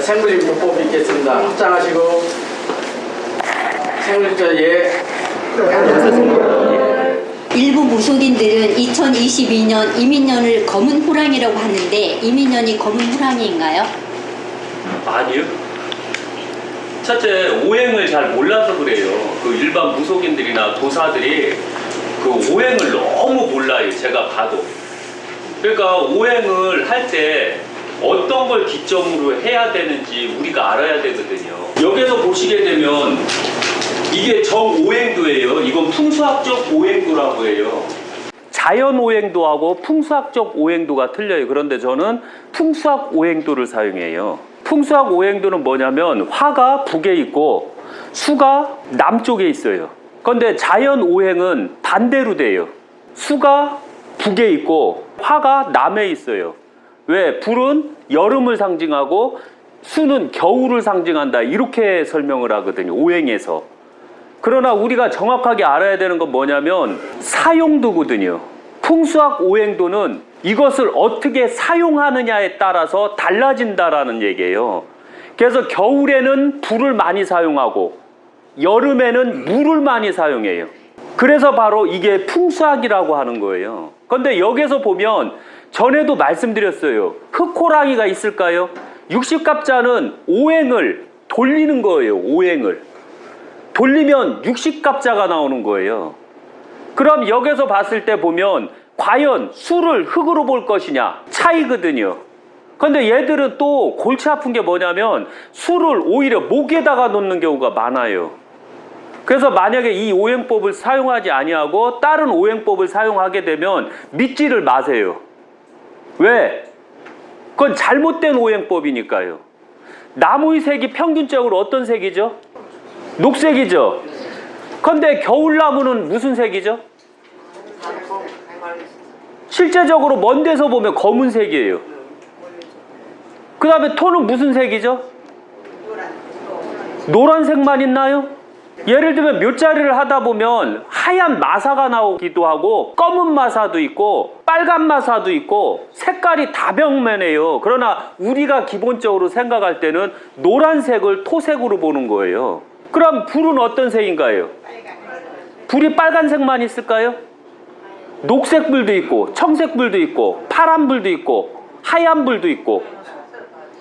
생물인부법 있겠습니다. 합장하시고 생물자 예. 일부 무속인들은 2022년 이민년을 검은 호랑이라고 하는데 이민년이 검은 호랑이인가요? 아니요. 첫째 오행을 잘 몰라서 그래요. 그 일반 무속인들이나 도사들이 그 오행을 너무 몰라요. 제가 봐도. 그러니까 오행을 할 때 어떤 걸 기점으로 해야 되는지 우리가 알아야 되거든요. 여기서 보시게 되면 이게 정오행도예요. 이건 풍수학적 오행도라고 해요. 자연 오행도하고 풍수학적 오행도가 틀려요. 그런데 저는 풍수학 오행도를 사용해요. 풍수학 오행도는 뭐냐면 화가 북에 있고 수가 남쪽에 있어요. 그런데 자연 오행은 반대로 돼요. 수가 북에 있고 화가 남에 있어요. 왜? 불은 여름을 상징하고 수는 겨울을 상징한다. 이렇게 설명을 하거든요. 오행에서. 그러나 우리가 정확하게 알아야 되는 건 뭐냐면 사용도거든요. 풍수학 오행도는 이것을 어떻게 사용하느냐에 따라서 달라진다라는 얘기예요. 그래서 겨울에는 불을 많이 사용하고 여름에는 물을 많이 사용해요. 그래서 바로 이게 풍수학이라고 하는 거예요. 그런데 여기서 보면 전에도 말씀드렸어요. 흑호랑이가 있을까요? 60갑자는 오행을 돌리는 거예요. 오행을. 돌리면 60갑자가 나오는 거예요. 그럼 여기서 봤을 때 보면 과연 수를 흙으로 볼 것이냐 차이거든요. 근데 얘들은 또 골치 아픈 게 뭐냐면 수를 오히려 목에다가 놓는 경우가 많아요. 그래서 만약에 이 오행법을 사용하지 아니하고 다른 오행법을 사용하게 되면 믿지를 마세요. 왜? 그건 잘못된 오행법이니까요. 나무의 색이 평균적으로 어떤 색이죠? 녹색이죠. 근데 겨울나무는 무슨 색이죠? 실제적으로 먼 데서 보면 검은색이에요. 그 다음에 톤은 무슨 색이죠? 노란색만 있나요? 예를 들면 묘자리를 하다 보면 하얀 마사가 나오기도 하고 검은 마사도 있고 빨간 마사도 있고 색깔이 다병면해요. 그러나 우리가 기본적으로 생각할 때는 노란색을 토색으로 보는 거예요. 그럼 불은 어떤 색인가요? 불이 빨간색만 있을까요? 녹색 불도 있고 청색 불도 있고 파란 불도 있고 하얀 불도 있고.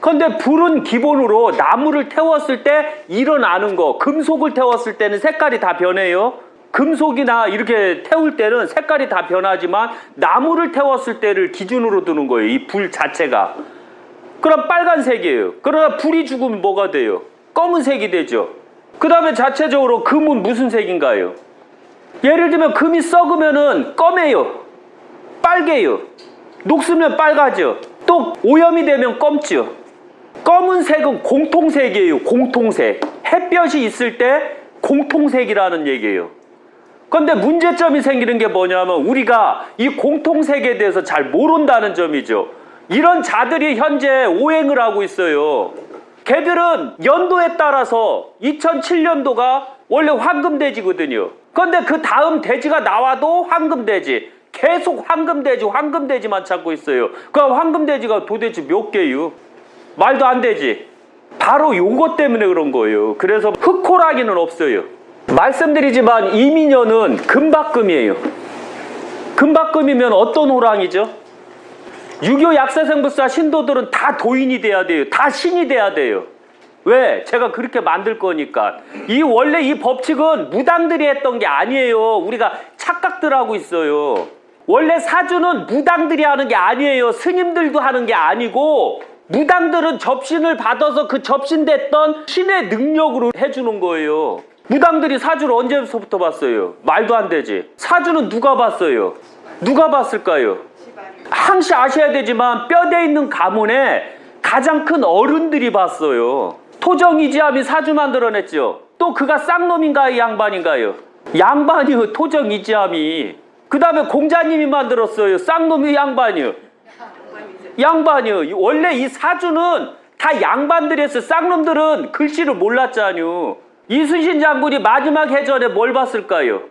근데 불은 기본으로 나무를 태웠을 때 일어나는 거 금속을 태웠을 때는 색깔이 다 변해요. 금속이나 이렇게 태울 때는 색깔이 다 변하지만 나무를 태웠을 때를 기준으로 두는 거예요 이 불 자체가. 그럼 빨간색이에요. 그러나 불이 죽으면 뭐가 돼요? 검은색이 되죠. 그 다음에 자체적으로 금은 무슨 색인가요 예를 들면 금이 썩으면은 검해요. 빨개요. 녹으면 빨가죠. 또 오염이 되면 검죠. 검은색은 공통색이에요. 공통색. 햇볕이 있을 때 공통색이라는 얘기예요. 그런데 문제점이 생기는 게 뭐냐면 우리가 이 공통색에 대해서 잘 모른다는 점이죠. 이런 자들이 현재 오행을 하고 있어요. 걔들은 연도에 따라서 2007년도가 원래 황금돼지거든요. 그런데 그 다음 돼지가 나와도 황금돼지. 계속 황금돼지, 황금돼지만 찾고 있어요. 그 황금돼지가 도대체 몇 개요? 말도 안 되지. 바로 요것 때문에 그런 거예요. 그래서 흑호라기는 없어요. 말씀드리지만 이민년은 금박금이에요. 금박금이면 어떤 호랑이죠? 유교 약사생부사 신도들은 다 도인이 돼야 돼요. 다 신이 돼야 돼요. 왜? 제가 그렇게 만들 거니까. 이 원래 이 법칙은 무당들이 했던 게 아니에요. 우리가 착각들 하고 있어요. 원래 사주는 무당들이 하는 게 아니에요. 스님들도 하는 게 아니고 무당들은 접신을 받아서 그 접신됐던 신의 능력으로 해주는 거예요. 무당들이 사주를 언제부터 봤어요? 말도 안 되지. 사주는 누가 봤어요? 누가 봤을까요? 항시 아셔야 되지만 뼈대 있는 가문에 가장 큰 어른들이 봤어요. 토정이지함이 사주 만들어냈죠. 또 그가 쌍놈인가요? 양반인가요? 양반이요. 토정이지함이. 그 다음에 공자님이 만들었어요. 쌍놈이 양반이요. 양반이요. 원래 이 사주는 다 양반들이었어. 쌍놈들은 글씨를 몰랐잖요. 이순신 장군이 마지막 해전에 뭘 봤을까요?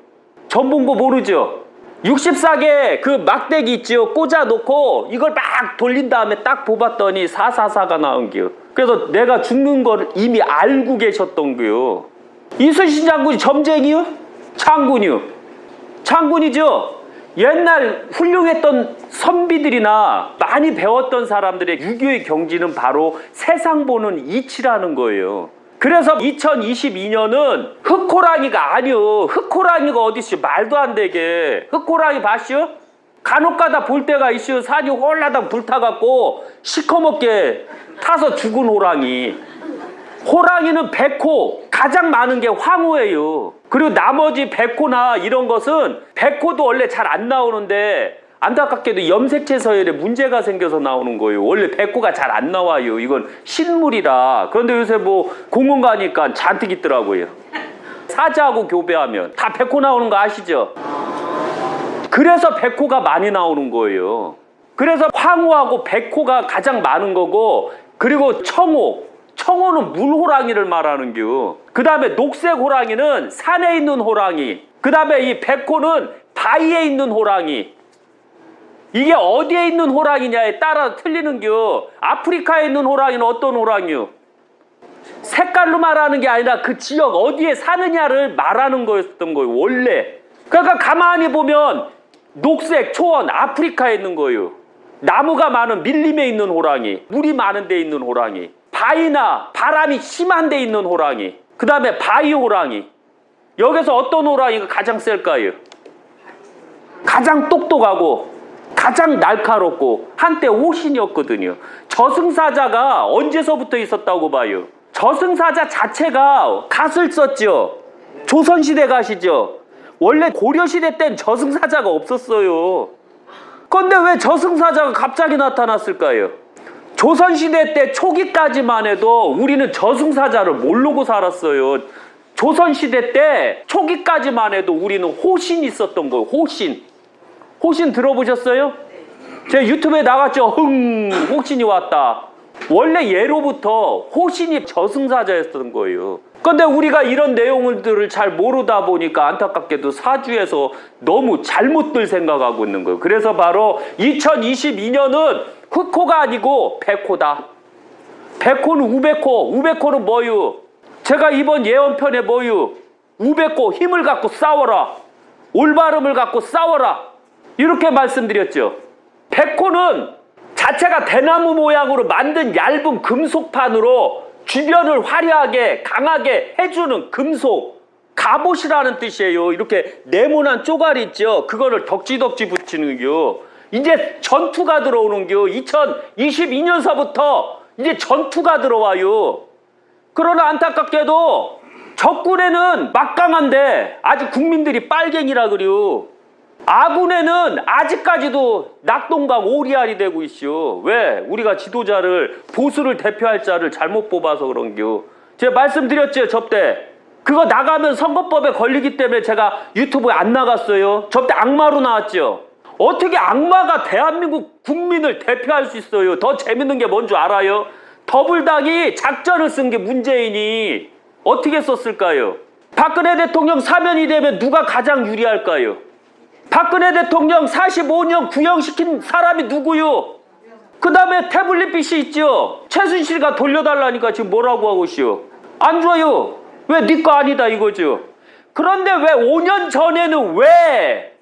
전본고 모르죠? 64개 그 막대기 있지요. 꽂아 놓고 이걸 막 돌린 다음에 딱 뽑았더니 444가 나온 거요. 그래서 내가 죽는 걸 이미 알고 계셨던 거요. 이순신 장군이 점쟁이요? 장군이요? 장군이죠? 옛날 훌륭했던 선비들이나 많이 배웠던 사람들의 유교의 경지는 바로 세상 보는 이치라는 거예요. 그래서 2022년은 흑호랑이가 아니요. 흑호랑이가 어디있어 말도 안 되게. 흑호랑이 봤슈? 간혹가다 볼 때가 있슈. 산이 홀라당 불타갖고 시커멓게 타서 죽은 호랑이. 호랑이는 백호 가장 많은 게 황호예요. 그리고 나머지 백호나 이런 것은 백호도 원래 잘 안 나오는데 안타깝게도 염색체 서열에 문제가 생겨서 나오는 거예요. 원래 백호가 잘 안 나와요. 이건 실물이라. 그런데 요새 뭐 공원 가니까 잔뜩 있더라고요. 사자하고 교배하면 다 백호 나오는 거 아시죠? 그래서 백호가 많이 나오는 거예요. 그래서 황호하고 백호가 가장 많은 거고 그리고 청호 청호는 물호랑이를 말하는 겨. 그 다음에 녹색 호랑이는 산에 있는 호랑이. 그 다음에 이 백호는 바위에 있는 호랑이. 이게 어디에 있는 호랑이냐에 따라 틀리는 겨. 아프리카에 있는 호랑이는 어떤 호랑이요? 색깔로 말하는 게 아니라 그 지역 어디에 사느냐를 말하는 거였던 거예요. 원래. 그러니까 가만히 보면 녹색 초원 아프리카에 있는 거예요. 나무가 많은 밀림에 있는 호랑이, 물이 많은 데 있는 호랑이, 바위나 바람이 심한 데 있는 호랑이, 그 다음에 바위 호랑이. 여기서 어떤 호랑이가 가장 셀까요? 가장 똑똑하고 가장 날카롭고 한때 호신이었거든요. 저승사자가 언제서부터 있었다고 봐요? 저승사자 자체가 갓을 썼죠. 조선시대 가시죠. 원래 고려시대 땐 저승사자가 없었어요. 근데 왜 저승사자가 갑자기 나타났을까요? 조선시대 때 초기까지만 해도 우리는 저승사자를 모르고 살았어요. 조선시대 때 초기까지만 해도 우리는 호신이 있었던 거예요. 호신. 호신 들어보셨어요? 제 유튜브에 나갔죠. 흥, 호신이 왔다. 원래 예로부터 호신이 저승사자였던 거예요. 근데 우리가 이런 내용들을 잘 모르다 보니까 안타깝게도 사주에서 너무 잘못들 생각하고 있는 거예요. 그래서 바로 2022년은 흑호가 아니고 백호다. 백호는 우백호, 우백호는 뭐유? 제가 이번 예언편에 뭐유? 우백호 힘을 갖고 싸워라. 올바름을 갖고 싸워라. 이렇게 말씀드렸죠. 백호는 자체가 대나무 모양으로 만든 얇은 금속판으로 주변을 화려하게 강하게 해주는 금속 갑옷이라는 뜻이에요. 이렇게 네모난 쪼가리 있죠. 그거를 덕지덕지 붙이는 겨. 이제 전투가 들어오는 겨. 2022년서부터 이제 전투가 들어와요. 그러나 안타깝게도 적군에는 막강한데 아직 국민들이 빨갱이라 그래요. 아군에는 아직까지도 낙동강 오리알이 되고 있어. 왜? 우리가 지도자를 보수를 대표할 자를 잘못 뽑아서 그런겨. 제가 말씀드렸죠, 접대. 그거 나가면 선거법에 걸리기 때문에 제가 유튜브에 안 나갔어요. 접대 악마로 나왔죠. 어떻게 악마가 대한민국 국민을 대표할 수 있어요? 더 재밌는 게 뭔 줄 알아요? 더불당이 작전을 쓴 게 문재인이 어떻게 썼을까요? 박근혜 대통령 사면이 되면 누가 가장 유리할까요? 박근혜 대통령 45년 구형시킨 사람이 누구요? 그 다음에 태블릿 PC 있죠? 최순실가 돌려달라니까 지금 뭐라고 하고 있어요? 안 줘요. 왜 네 거 아니다 이거죠? 그런데 왜 5년 전에는 왜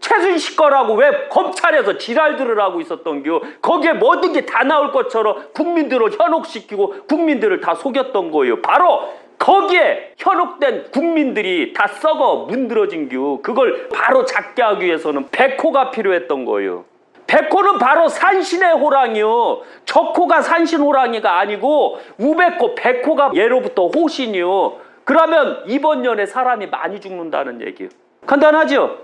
최순실 거라고 왜 검찰에서 지랄들을 하고 있었던 겨? 거기에 모든 게 다 나올 것처럼 국민들을 현혹시키고 국민들을 다 속였던 거예요. 바로 거기에 현혹된 국민들이 다 썩어 문드러진 겨. 그걸 바로 잡게 하기 위해서는 백호가 필요했던 거예요. 백호는 바로 산신의 호랑이요. 적호가 산신 호랑이가 아니고 우백호, 백호가 예로부터 호신이요. 그러면 이번 년에 사람이 많이 죽는다는 얘기예요. 간단하죠?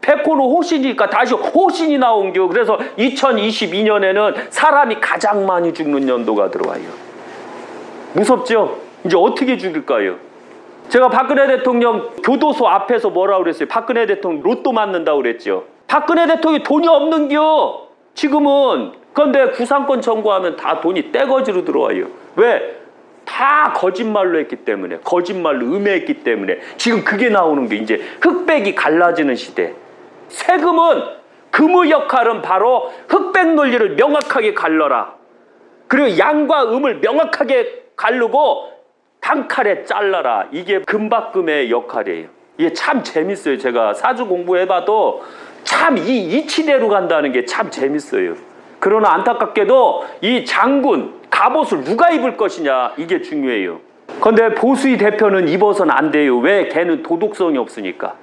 백호는 호신이니까 다시 호신이 나온 겨. 그래서 2022년에는 사람이 가장 많이 죽는 연도가 들어와요. 무섭죠? 이제 어떻게 죽일까요? 제가 박근혜 대통령 교도소 앞에서 뭐라 그랬어요? 박근혜 대통령 로또 맞는다고 그랬죠. 박근혜 대통령이 돈이 없는겨. 지금은 근데 구상권 청구하면 다 돈이 떼거지로 들어와요. 왜? 다 거짓말로 했기 때문에 거짓말로 음해했기 때문에 지금 그게 나오는 게 이제 흑백이 갈라지는 시대. 세금은 금의 역할은 바로 흑백 논리를 명확하게 갈라라. 그리고 양과 음을 명확하게 가르고 단칼에 잘라라. 이게 금박금의 역할이에요. 이게 참 재밌어요. 제가 사주 공부해봐도 참 이 이치대로 간다는 게 참 재밌어요. 그러나 안타깝게도 이 장군, 갑옷을 누가 입을 것이냐 이게 중요해요. 근데 보수의 대표는 입어서는 안 돼요. 왜? 걔는 도덕성이 없으니까.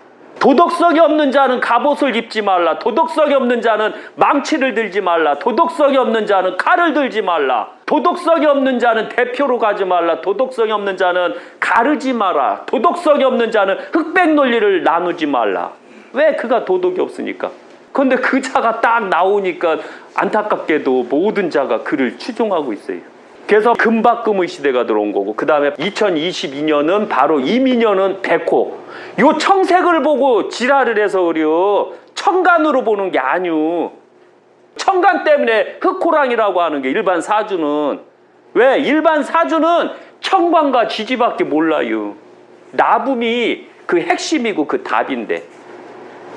도덕성이 없는 자는 갑옷을 입지 말라. 도덕성이 없는 자는 망치를 들지 말라. 도덕성이 없는 자는 칼을 들지 말라. 도덕성이 없는 자는 대표로 가지 말라. 도덕성이 없는 자는 가르지 마라. 도덕성이 없는 자는 흑백 논리를 나누지 말라. 왜 그가 도덕이 없으니까? 근데 그 자가 딱 나오니까 안타깝게도 모든 자가 그를 추종하고 있어요. 그래서 금박금의 시대가 들어온 거고 그 다음에 2022년은 바로 이민년은 백호. 요 청색을 보고 지랄을 해서 그래요. 청간으로 보는 게 아니오. 청간 때문에 흑호랑이라고 하는 게 일반 사주는. 왜? 일반 사주는 청관과 지지밖에 몰라요. 나붐이 그 핵심이고 그 답인데.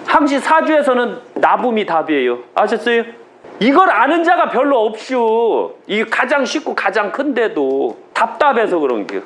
항시 사주에서는 나붐이 답이에요. 아셨어요? 이걸 아는 자가 별로 없슈. 이 가장 쉽고 가장 큰데도 답답해서 그런 게.